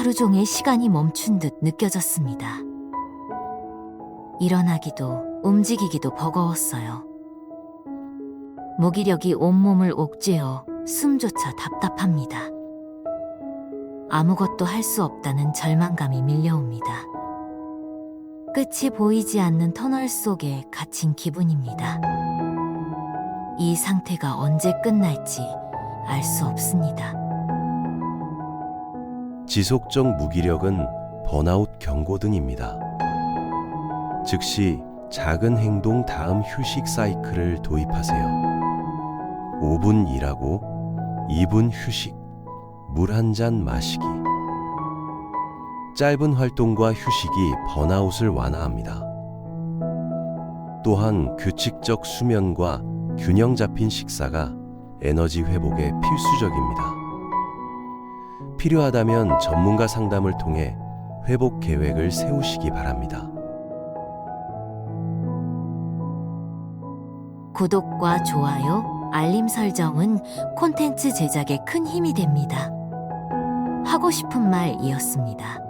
하루 종일 시간이 멈춘 듯 느껴졌습니다. 일어나기도 움직이기도 버거웠어요. 무기력이 온몸을 옥죄어 숨조차 답답합니다. 아무것도 할 수 없다는 절망감이 밀려옵니다. 끝이 보이지 않는 터널 속에 갇힌 기분입니다. 이 상태가 언제 끝날지 알 수 없습니다. 지속적 무기력은 번아웃 경고 등입니다. 즉시 작은 행동 다음 휴식 사이클을 도입하세요. 5분 일하고 2분 휴식, 물 한 잔 마시기. 짧은 활동과 휴식이 번아웃을 완화합니다. 또한 규칙적 수면과 균형 잡힌 식사가 에너지 회복에 필수적입니다. 필요하다면 전문가 상담을 통해 회복 계획을 세우시기 바랍니다. 구독과 좋아요, 알림 설정은 콘텐츠 제작에 큰 힘이 됩니다. 하고 싶은 말이었습니다.